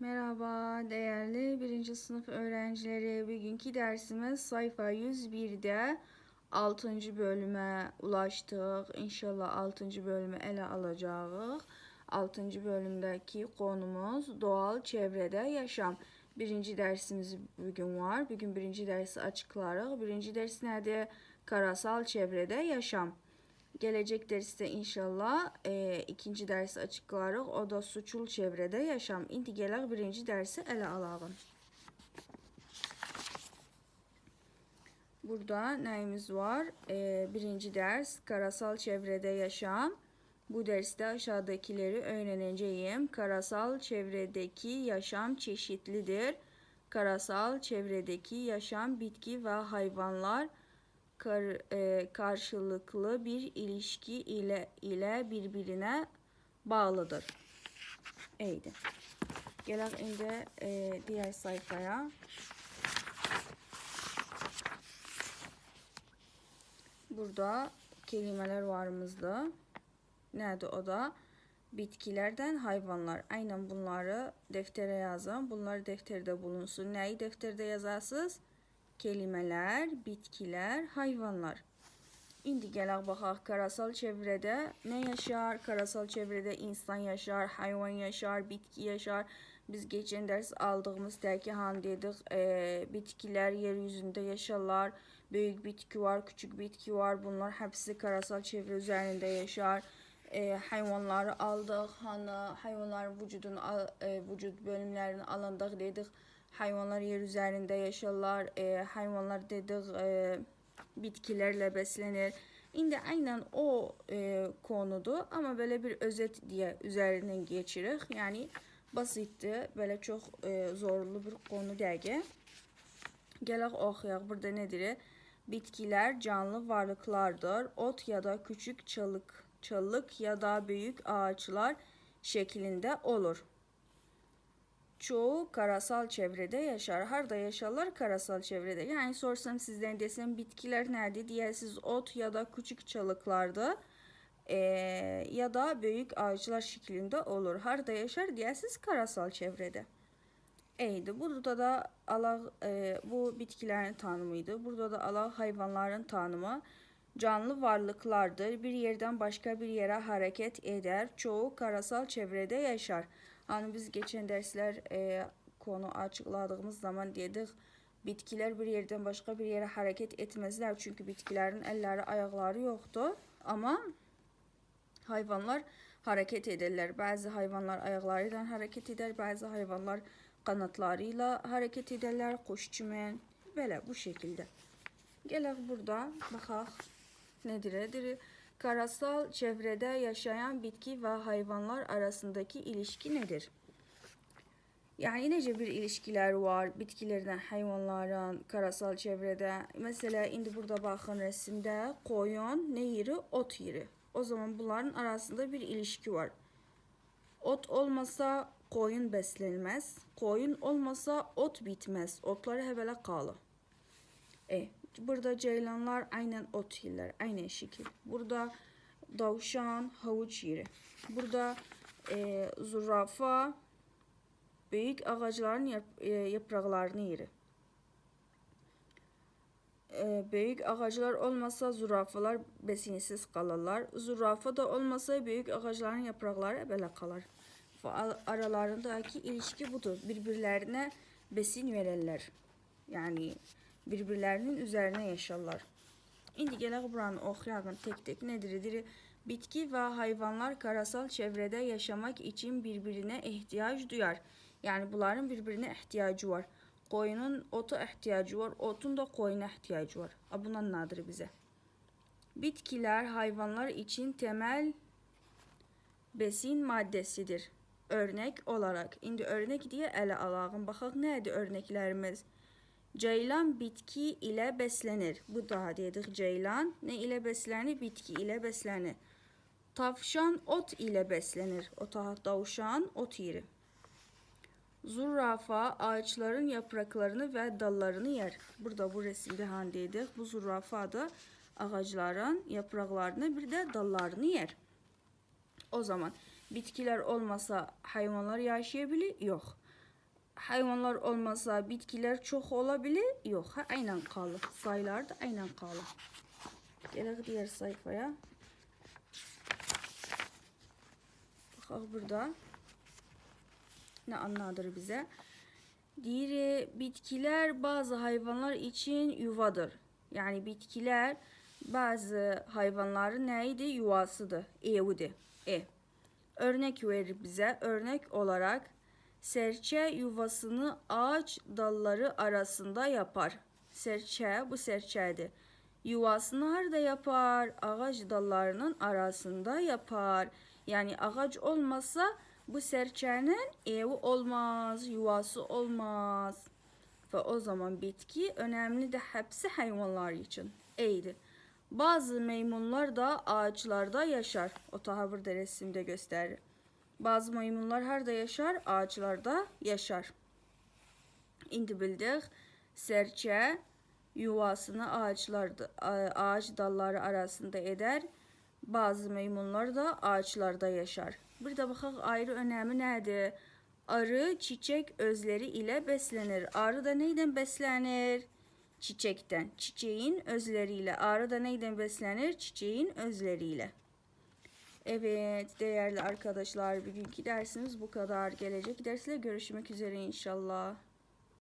Merhaba değerli birinci sınıf öğrencileri. Bugünkü dersimiz sayfa 101'de 6. bölüme ulaştık. İnşallah 6. bölümü ele alacağız. 6. bölümdeki konumuz doğal çevrede yaşam. Birinci dersimiz bugün var. Bugün birinci dersi açıklarız. Birinci ders nerede? Karasal çevrede yaşam. Gelecek derste inşallah e, ikinci dersi açıklarıq. O da suçul çevrede yaşam. İndi gələk birinci dersi ele alalım. Burada neyimiz var? E, birinci ders karasal çevrede yaşam. Bu derste aşağıdakileri öğreneceğim. Karasal çevredeki yaşam çeşitlidir. Karasal çevredeki yaşam bitki ve hayvanlar kar, e, karşılıklı bir ilişki ile ile birbirine bağlıdır. İyiydi. Gelen indi e, diğer sayfaya. Burada kelimeler varımızda. Nerede o da? Bitkilerden hayvanlar. Aynen bunları deftere yazın. Bunlar defterde bulunsun. Neyi defterde yazarsınız? Kelimeler, bitkiler, hayvanlar. İndi gələk baxaq karasal çevrede ne yaşar? Karasal çevrede insan yaşar, hayvan yaşar, bitki yaşar. Biz geçen ders aldığımız han dedik. E, bitkiler yeryüzünde yaşarlar. Büyük bitki var, küçük bitki var. Bunlar hepsi karasal çevre üzerinde yaşar. E, hayvanları aldık. Hani hayvanların vücudun e, vücut bölümlerini alındık dedik hayvanlar yer üzerinde yaşarlar. E, hayvanlar dedik e, bitkilerle beslenir. İndi aynen o e, konudu ama böyle bir özet diye üzerinden geçirik. Yani basitti. Böyle çok e, zorlu bir konu değil. Gələk oxuyaq. Burada nedir? Bitkiler canlı varlıklardır. Ot ya da küçük çalık, çalık ya da büyük ağaçlar şeklinde olur. Çoğu karasal çevrede yaşar. Harda yaşarlar? Karasal çevrede. Yani sorsam sizden desem bitkiler nerede? Diyesiz ot ya da küçük çalıklarda e, ya da büyük ağaçlar şeklinde olur. Harda yaşar? Diyesiz karasal çevrede. Eydi. Burada da Allah e, bu bitkilerin tanımıydı. Burada da Allah hayvanların tanımı canlı varlıklardır. Bir yerden başka bir yere hareket eder. Çoğu karasal çevrede yaşar. Hani biz geçen dersler e, konu açıkladığımız zaman dedik bitkiler bir yerden başka bir yere hareket etmezler. Çünkü bitkilerin elleri ayakları yoktu. Ama hayvanlar hareket ederler. Bazı hayvanlar ayaklarıyla hareket eder. Bazı hayvanlar kanatlarıyla hareket ederler. Kuş çimen böyle bu şekilde. Gelek burada bakaq nedir? Nedir? Karasal çevrede yaşayan bitki ve hayvanlar arasındaki ilişki nedir? Yani nece bir ilişkiler var bitkilerden, hayvanların, karasal çevrede. Mesela indi burada bakın resimde koyun ne yeri? Ot yeri. O zaman bunların arasında bir ilişki var. Ot olmasa koyun beslenmez. Koyun olmasa ot bitmez. Otları hebele kalı. E, Burada ceylanlar aynen ot yerler. Aynen şekil. Burada davşan havuç yeri. Burada e, zürafa büyük ağaçların yap, e, yapraklarını yeri. E, büyük ağaçlar olmasa zürafalar besinsiz kalırlar. Zürafa da olmasa büyük ağaçların yaprakları böyle kalır. Aralarındaki ilişki budur. Birbirlerine besin verirler. Yani birbirlerinin üzerine yaşarlar. İndi gələk buranı oxuyalım tek nedir? Bitki ve hayvanlar karasal çevrede yaşamak için birbirine ihtiyaç duyar. Yani bunların birbirine ihtiyacı var. Koyunun ota ihtiyacı var, otun da koyuna ihtiyacı var. Bundan nadir bize. Bitkiler hayvanlar için temel besin maddesidir. Örnek olarak. İndi örnek diye ele alalım. Baxaq nədir örneklerimiz? Ceylan bitki ile beslenir. Bu daha dedik ceylan. Ne ile beslenir? Bitki ile beslenir. Tavşan ot ile beslenir. O tavşan ot yeri. Zürafa ağaçların yapraklarını ve dallarını yer. Burada bu resimde handeydik. Bu zürafa da ağaçların yapraklarını bir de dallarını yer. O zaman bitkiler olmasa hayvanlar yaşayabilir? Yok. Hayvanlar olmasa bitkiler çok olabilir. Yok, ha, aynen kalır. Sayılar da aynen kalır. Gelelim diğer sayfaya. Bakalım burada. Ne anladır bize? Diğeri bitkiler bazı hayvanlar için yuvadır. Yani bitkiler bazı hayvanların neydi? Yuvasıdır. Evidir. E. Örnek verir bize. Örnek olarak serçe yuvasını ağaç dalları arasında yapar. Serçe bu serçedir. Yuvasını nerede yapar? Ağaç dallarının arasında yapar. Yani ağaç olmasa bu serçenin evi olmaz, yuvası olmaz. Ve o zaman bitki önemli de hepsi hayvanlar için. Eydir. Bazı maymunlar da ağaçlarda yaşar. O ta burada resimde gösterir. Bazı maymunlar harda yaşar? Ağaçlarda yaşar. İndi bildik. Serçe yuvasını ağaçlarda, ağaç dalları arasında eder. Bazı maymunlar da ağaçlarda yaşar. Bir de baxaq ayrı önəmi nədir? Arı çiçek özleri ile beslenir. Arı da neyden beslenir? Çiçekten. Çiçeğin özleriyle. Arı da neyden beslenir? Çiçeğin özleriyle. Evet değerli arkadaşlar bugünkü dersimiz bu kadar. Gelecek dersle görüşmek üzere inşallah.